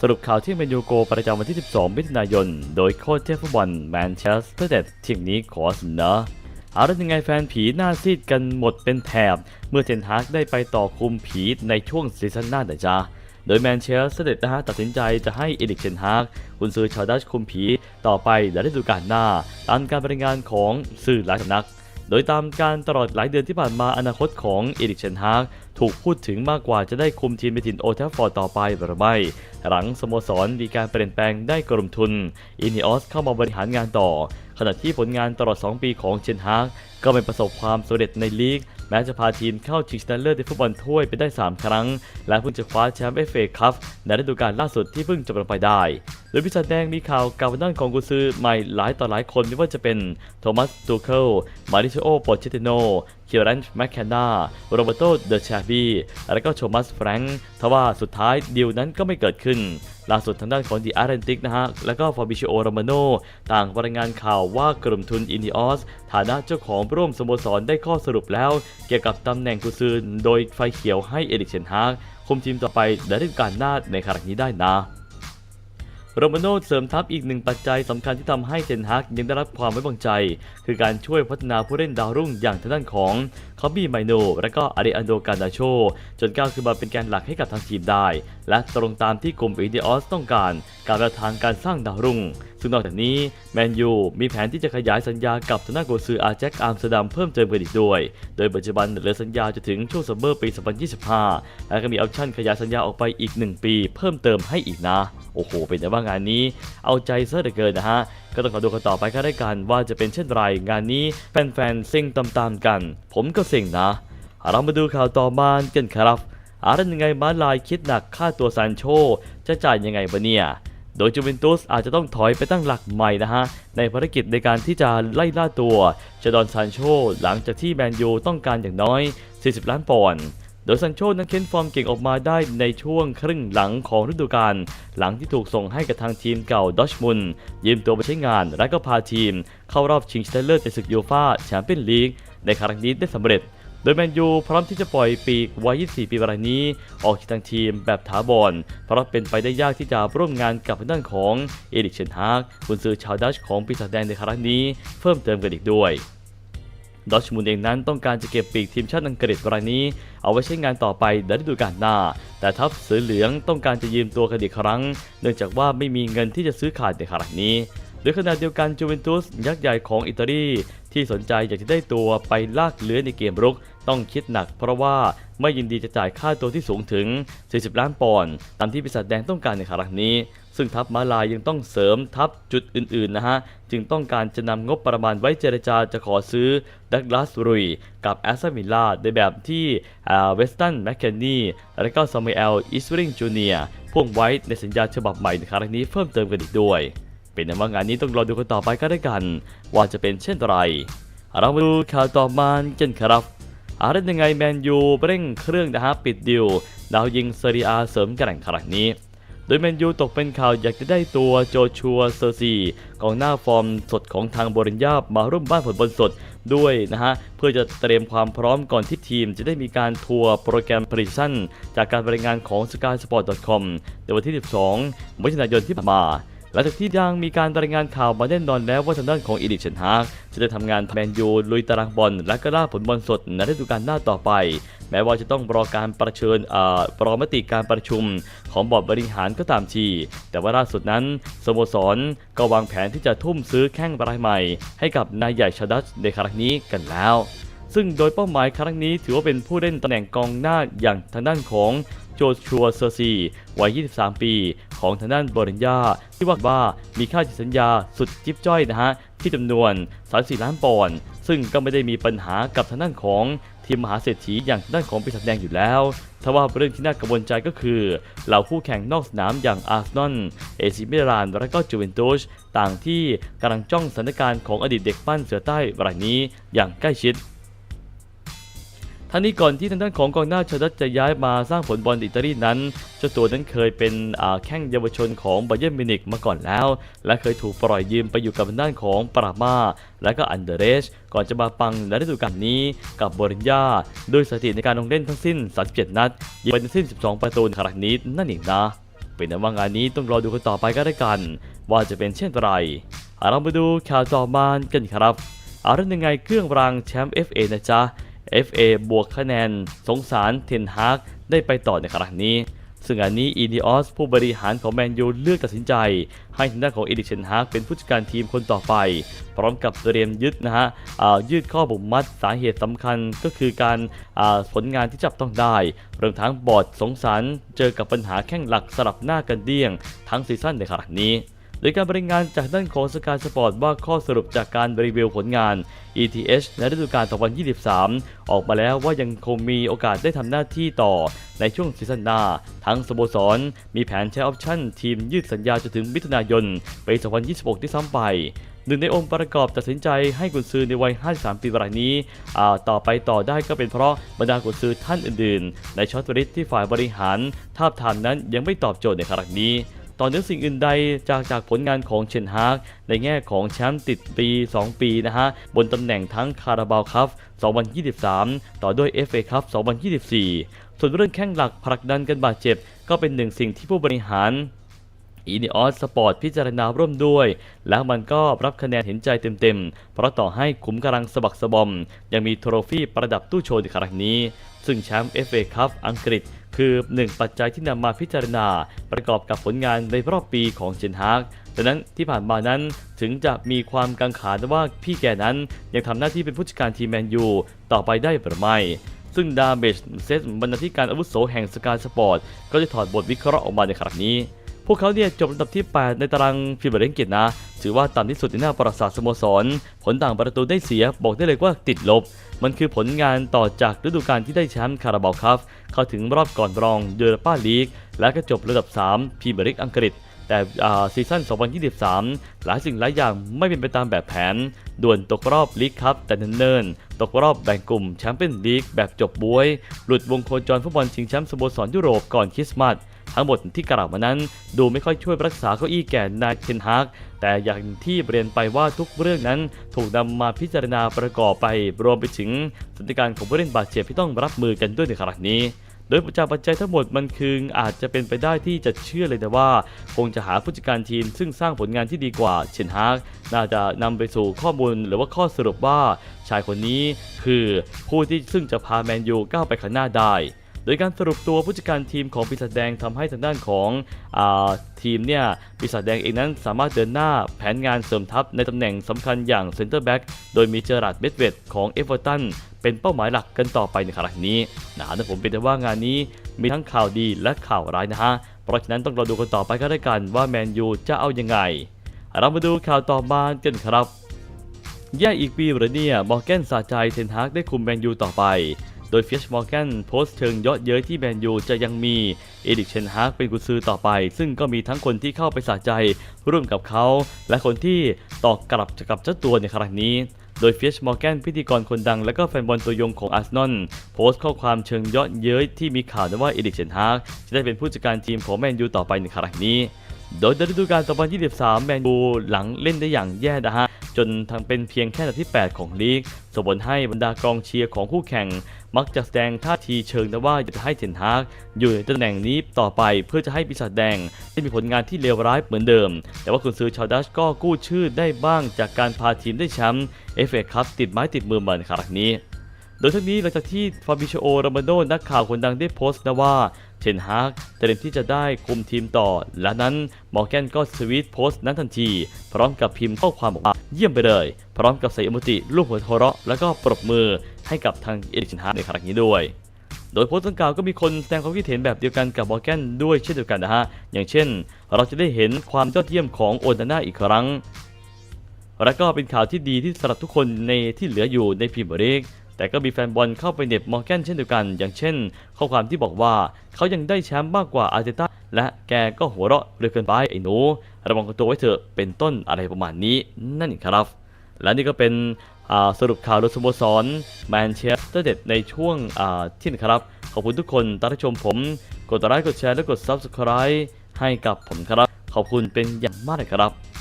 สรุปข่าวที่เมนยูโกประจำวันที่ 12 มิถุนายน โดยโค้ชเทพฟุตบอลแมนเชสเตอร์เดดทีมนี้ขอเสนอเอาละยังไงแฟนผีหน้าซีดกันหมดเป็นแถบ เมื่อเทนฮากได้ไปต่อคุมผีในช่วงซีซั่นหน้าแต่จ้าโดยแมนเชสเตอร์เดดนะฮะตัดสินใจจะให้เอริกเทนฮากคุณซื้อชาวดัชคุมผีต่อไปในฤดูกาลหน้า ตามการบรรยายงานของสื่อหลายสำนัก โดยตามการตลอดหลายเดือนที่ผ่านมาอนาคตของเอริกเชนฮาก ถูกพูดถึงมากกว่าจะได้คุมทีมในถิ่นโอแทัฟฟอร์ดต่อไปหรือไม่หลังสโมสรมีการเปลี่ยนแปลงได้กลุ่มทุนอินิออสเข้ามาบริหารงานต่อ ขณะที่ผลงานตลอด 2 ปีของเชนฮากก็ไม่ประสบความสำเร็จในลีก แม้จะพาทีมเข้าชิงชนะเลิศในฟุตบอลถ้วยไปได้ 3 ครั้ง และเพิ่งจะคว้าแชมป์เอฟเอคัพในฤดูกาลล่าสุดที่เพิ่งจบลงไปได้ โดยพิศาจแดงมีข่าวการด้านของกุซือใหม่หลายต่อหลายคนไม่ว่าจะเป็นโทมัสตูเคิลมาริโชโอโปเชติโนเคียรันแมคแคนนาโรเบโตเดชาบีและก็โทมัสแฟรงค์ทว่าสุดท้ายดีลนั้นก็ไม่เกิดขึ้นล่าสุดทางด้านของดีอาร์เรนติกนะฮะ และก็ฟาบิชิโอโรมาโนต่างรายงานข่าวว่ากลุ่มทุนอินดิออสฐานะเจ้าของร่วมสโมสรได้ข้อสรุปแล้ว เกี่ยวกับตำแหน่งกุซือโดยไฟเขียวให้เอริกเชนฮากคุมทีมต่อไปในฤดูกาลหน้าในครั้งนี้ได้นะ โรมาโน่เสริมทัพอีกหนึ่งปัจจัยสำคัญที่ทำให้เทนฮากยังได้รับความไว้วางใจ คือการช่วยพัฒนาผู้เล่นดาวรุ่งอย่างทางด้านของคอบบี้ไมโนและก็อาริอันโดการดาโช จนก้าวขึ้นมาเป็นแกนหลักให้กับทางทีมได้ และตรงตามที่กลุ่มอินเดออสต้องการ การประทางการสร้างดาวรุ่ง ซึ่งนอกจากนี้แมนยูมีแผนที่จะขยายสัญญากับทางด้านกุนซืออาแจ็คอาร์มสเตอร์ดัมเพิ่มเติมกันอีกด้วย โดยปัจจุบันเหลือสัญญาจะถึงช่วงซัมเมอร์ปี 2025 และก็มีออปชั่นขยายสัญญาออกไปอีก 1 ปี เพิ่มเติมให้อีกนะ โอ้โห เป็นแต่ว่างานนี้เอาใจเซอร์เหลือเกินนะฮะ ก็ต้องขอดูกันต่อไปก็ได้กันว่าจะเป็นเช่นไร งานนี้แฟนๆเซ็งตามๆกัน ผมก็เซ็งนะ เรามาดูข่าวต่อมากันครับอาร์ยังไงมาลายคิดหนักค่าตัวซานโช จะจ่ายยังไงบะเนี่ยโดยจูเวนตุสอาจจะต้องถอยไปตั้งหลักใหม่นะฮะ ในภารกิจในการที่จะไล่ล่าตัวจดอนซานโช หลังจากที่แมนยูต้องการอย่างน้อย 40 ล้านปอนด์ โดยซันโชนั้นเค้นฟอร์มเก่งออกมาได้ในช่วงครึ่งหลังของฤดูกาลหลังที่ถูกส่งให้กับทางทีมเก่าดอชมุนยืมตัวไปใช้งานและก็พาทีม เข้ารอบชิงชนะเลิศในศึกยูฟาแชมเปี้ยนลีกในครั้งนี้ได้สำเร็จโดยแมนยูพร้อมที่จะปล่อยปีกวัย 24 ปีรายนี้ ออกจากทางทีมแบบถาวร เพราะเป็นไปได้ยากที่จะร่วมงานกับด้านของเอริกเชนฮากกุนซือชาวดัชของปีศาจแดงในครั้งนี้ เพิ่มเติมกันอีกด้วย ดอชมูนเองนั้นต้องการจะเก็บปีกทีมชาติอังกฤษรายนี้ เอาไว้ใช้งานต่อไปในฤดูกาลหน้า แต่ทัพเสือเหลืองต้องการจะยืมตัวกันอีกครั้ง เนื่องจากว่าไม่มีเงินที่จะซื้อขาดในขณะนี้โดยขณะเดียวกันจูเวนตุสยักษ์ใหญ่ของอิตาลีที่สนใจอยากจะได้ตัวไปลากเลื้อในเกมรุก ต้องคิดหนักเพราะว่าไม่ยินดีจะจ่ายค่าตัวที่สูงถึง 40 ล้านปอนด์ตามที่ปีศาจแดงต้องการในครั้งนี้ ซึ่งทัพมาลายยังต้องเสริมทัพจุดอื่นๆนะฮะ จึงต้องการจะนำงบประมาณไว้เจรจาจะขอซื้อดักลาสรุยกับแอสตันวิลล่าในแบบที่เวสตันแมคเคนนีและก็ซามูเอลอิสริงจูเนียพ่วงไว้ในสัญญาฉบับใหม่ในครั้งนี้เพิ่มเติมกันอีกด้วย เป็นแต่ว่างานนี้ต้องรอดูกันต่อไปก็ได้กัน ว่าจะเป็นเช่นไรเรามาดูข่าวต่อมากันครับ อาร์ยังไงแมนยูเร่งเครื่องนะฮะปิดดิวดาวยิงเซเรียเสริมแกร่งครั้งนี้ โดยแมนยูตกเป็นข่าวอยากจะได้ตัวโจชัวเซอร์ซีกองหน้าฟอร์มสดของทางบริญญาบมาร่วมบ้านผลบอลสดด้วยนะฮะ เพื่อจะเตรียมความพร้อมก่อนที่ทีมจะได้มีการทัวร์โปรแกรมพรีชั่น จากการบรายงานของ skysport.com ในวันที่ 12มิถุนายนที่ผ่านมา หลังจากที่ยังมีการรายงานข่าวมาแน่นอนแล้วว่าทางด้านของอีดิเชนฮากจะได้ทำงานแมนยูลุยตารางบอลและก็ล่าผลบอลสดในฤดูกาลหน้าต่อไป แม้ว่าจะต้องรอการประเชิญรอมติการประชุมของบอร์ดบริหารก็ตามที แต่ว่าล่าสุดนั้นสโมสรก็วางแผนที่จะทุ่มซื้อแข้งรายใหม่ ให้กับนายใหญ่ชาดัชในครั้งนี้กันแล้วซึ่งโดยเป้าหมายครั้งนี้ถือว่าเป็นผู้เล่นตำแหน่งกองหน้าอย่างทางด้านของ โจชัวเซอร์ซีวัย 23 ปี ของทางด้านบริญญา ที่ว่าว่ามีค่าสัญญาสุดจิ๊บจ้อยนะฮะ ที่จำนวน 34 ล้านปอนด์ซึ่งก็ไม่ได้มีปัญหากับทางด้านของทีมมหาเศรษฐีอย่างทางด้านของปีศาจแดงอยู่แล้วทว่าเรื่องที่น่ากังวลใจก็คือ เหล่าคู่แข่งนอกสนามอย่างอาร์เซนอล เอซิมิลาน และก็จูเวนตุสต่างที่กำลังจ้องสถานการณ์ของอดีตเด็กปั้นเสือใต้รายนี้อย่างใกล้ชิด ทั้งนี้ก่อนที่ทางด้านของกองหน้าชาดัตจะย้ายมาสร้างผลบอลอิตาลีนั้นเจ้าตัวนั้นเคยเป็นแข้งเยาวชนของบาเยิร์นมิวนิกมาก่อนแล้ว และเคยถูกปล่อยยืมไปอยู่กับทางด้านของปรามาและก็อันเดเรสก่อนจะมาปังในฤดูกาลนี้กับบริญญาด้วยสถิติในการลงเล่นทั้งสิ้น 37 นัดยิงไปทั้งสิ้น 12 ประตูในครั้งนี้นั่นเองนะ เป็นแต่ว่างานนี้ต้องรอดูกันต่อไปก็ได้กัน ว่าจะเป็นเช่นไรเอาเรามาดูข่าวต่อมากันครับเอาเรื่องยังไงเครื่องรางแชมป์ FA นะจ๊ะ FA บวกคะแนนสงสารเทนฮากได้ไปต่อในครั้งนี้ ซึ่งอันนี้อีนิออสผู้บริหารของแมนยูเลือกตัดสินใจ ให้ทางด้านของเอดิเชนฮากเป็นผู้จัดการทีมคนต่อไป พร้อมกับเตรียมยึดนะฮะอายืดข้อบุกมัดสาเหตุสำคัญก็คือการผลงานที่จับต้องได้รวมทั้งบอร์ดสงสารเจอกับปัญหาแข้งหลักสลับหน้ากันเดี้ยง ทั้งซีซั่นในครั้งนี้ โดยการบริงานจากด้านของสกายสปอร์ตว่าข้อสรุปจากการรีวิวผลงาน ETH ในฤดูกาล2023 ออกมาแล้วว่ายังคงมีโอกาสได้ทำหน้าที่ต่อในช่วงซีซั่นหน้า ทั้งสโมสร มีแผนใช้ออปชั่น ทีมยืดสัญญาจนถึงมิถุนายนปี 2026 ที่ซ้ำไปหนึ่งในองค์ประกอบตัดสินใจให้กุนซือในวัย 53 ปีรายนี้ ต่อไปต่อได้ก็เป็นเพราะบรรดากุนซือท่านอื่นๆ ในช็อตริสที่ฝ่ายบริหารทาบทามนั้นยังไม่ตอบโจทย์ในครั้งนี้ ต่อเนื่องสิ่งอื่นใดจากจากผลงานของเชนฮากในแง่ของแชมป์ติดปี 2 ปีนะฮะ บนตำแหน่งทั้งคาราบาวคัพ2023 ต่อด้วย FA คัพ2024 ส่วนเรื่องแข้งหลักผลักดันกันบาดเจ็บ ก็เป็นหนึ่งสิ่งที่ผู้บริหารอีนิออสสปอร์ตพิจารณาร่วมด้วย แล้วมันก็รับคะแนนเห็นใจเต็มๆ เพราะต่อให้ขุมกำลังสะบักสะบอม ยังมีโทรฟี่ประดับตู้โชว์ในครั้งนี้ ซึ่งแชมป์ FA คัพอังกฤษ คือหนึ่งปัจจัยที่นำมาพิจารณา ประกอบกับผลงานในรอบปีของเจนฮากดังนั้นที่ผ่านมานั้นถึงจะมีความกังขาว่าพี่แกนั้นยังทำหน้าที่เป็นผู้จัดการทีมแมนยูต่อไปได้หรือไม่ซึ่งดาเมจเซตบรรณาธิการอาวุโสแห่งสกาสปอร์ต ก็ได้ถอดบทวิเคราะห์ออกมาในครั้งนี้ พวกเขาเนี่ยจบอันดับที่ 8 ในตารางพรีเมียร์ลีกอังกฤษนะ ถือว่าต่ำที่สุดในหน้าประวัติศาสตร์สโมสร ผลต่างประตูได้เสียบอกได้เลยว่าติดลบ มันคือผลงานต่อจากฤดูกาลที่ได้แชมป์คาราบาวคัพเข้าถึงรอบก่อนรองเยอรป้าลีก และก็จบระดับ 3พรีเมียร์ลีกอังกฤษแต่ซีซั่น 2023 หลายสิ่งหลายอย่างไม่เป็นไปตามแบบแผน ด่วนตกรอบลีกคัพแต่เนิ่นๆ ตกรอบแบ่งกลุ่มแชมเปี้ยนลีกแบบจบบวย หลุดวงโคจรฟุตบอลชิงแชมป์สโมสรยุโรปก่อนคริสต์มาส ทั้งหมดที่กล่าวมานั้น ดูไม่ค่อยช่วยรักษาเก้าอี้แก่นายเทนฮากแต่อย่างที่เรียนไปว่าทุกเรื่องนั้นถูกนำมาพิจารณาประกอบไป รวมไปถึงสถานการณ์ของผู้เล่นบาดเจ็บที่ต้องรับมือกันด้วยในครั้งนี้โดยจากปัจจัยทั้งหมดมันคืออาจจะเป็นไปได้ที่จะเชื่อเลยแต่ว่า คงจะหาผู้จัดการทีม ซึ่งสร้างผลงานที่ดีกว่าเชนฮากน่าจะนำไปสู่ข้อมูลหรือว่าข้อสรุปว่า ชายคนนี้คือผู้ที่ซึ่งจะพาแมนยูก้าวไปข้างหน้าได้ โดยการสรุปตัวผู้จัดการทีมของปีศาจแดงทำให้ทางด้านของอทีมเนี่ยปีศาจแดงเองนั้นสามารถเดินหน้าแผนงานเสริมทัพในตำแหน่งสำคัญอย่างเซนเตอร์แบ็กโดยมีเจอราร์ดเบดเวดของเอเวอร์ตันเป็นเป้าหมายหลักกันต่อไปในครั้งนี้นะนะผมเป็นแต่ว่างานนี้มีทั้งข่าวดีและข่าวร้ายนะฮะ เพราะฉะนั้นต้องรอดูกันต่อไปก็ได้กันว่าแมนยูจะเอายังไง เรามาดูข่าวต่อมากันครับ แย่อีกปีหรือเนี่ย มอร์แกนสาใจเทนฮากได้คุมแมนยูต่อไป โดยฟิชมอร์แกนโพสต์เชิงเยาะเย้ยที่แมนยูจะยังมีเอดิกเชนฮาร์กเป็นกุญซือต่อไป ซึ่งก็มีทั้งคนที่เข้าไปสาใจร่วมกับเขา และคนที่ตอกกลับกับเจ้าตัวในครั้งนี้โดยฟิชมอร์แกนพิธีกรคนดังและก็แฟนบอลตัวยงของอาร์เซนอลโพสต์ข้อความเชิงเยาะเย้ยที่มีข่าวว่าเอดิกเชนฮาร์กจะได้เป็นผู้จัดการทีมของแมนยูต่อไปในครั้งนี้ โดยฤดูกาล2023 แมนยูหลังเล่นได้อย่างแย่นะฮะ จนทางเป็นเพียงแค่อันดับที่ 8 ของลีกส่งผลให้บรรดากองเชียร์ของคู่แข่ง มักจะแสดงท่าทีเชิงนะว่าอยากจะให้เทนฮากอยู่ในตำแหน่งนี้ต่อไปเพื่อจะให้ปีศาจแดงได้มีผลงานที่เลวร้ายเหมือนเดิม แต่ว่าคุณซื้อชาวดัชก็กู้ชื่อได้บ้างจากการพาทีมได้แชมป์เอฟเอคัพติดไม้ติดมือมาในครั้งนี้โดยทั้งนี้หลังจากที่ฟาบิโชโอรามาโดนักข่าวคนดังได้โพสต์นะว่า เชนฮากเตรียมที่จะได้คุมทีมต่อ และนั้นมอร์แกนก็สวีตโพสต์นั้นทันที พร้อมกับพิมพ์ข้อความบอกว่าเยี่ยมไปเลย พร้อมกับใส่อโมติรูปหัวโทเราะแล้วก็ปรบมือให้กับทางเอริกเชนฮากในครั้งนี้ด้วยโดยโพสต์ดังกล่าวก็มีคนแสดงความคิดเห็นแบบเดียวกันกับมอร์แกนด้วยเช่นเดียวกันนะฮะ อย่างเช่น เราจะได้เห็นความยอดเยี่ยมของโอนาน่าอีกครั้ง และก็เป็นข่าวที่ดีที่สำหรับทุกคนในที่เหลืออยู่ในพรีเมียร์ลีก แต่ก็มีแฟนบอลเข้าไปเน็บมอร์แกนเช่นเดียวกัน อย่างเช่น ข้อความที่บอกว่าเขายังได้แชมป์มากกว่าอาร์เตต้าและแกก็หัวเราะเรือเกินไปไอ้หนูระวังตัวไว้เถอะเป็นต้นอะไรประมาณนี้นั่นเองครับ และนี่ก็เป็นสรุปข่าวโดยสโมสรแมนเชสเตอร์เด็ดในช่วงที่นะครับ ขอบคุณทุกคนที่รับชมผม กดไลค์กดแชร์และกด Subscribe ให้กับผมครับ ขอบคุณเป็นอย่างมากเลยครับ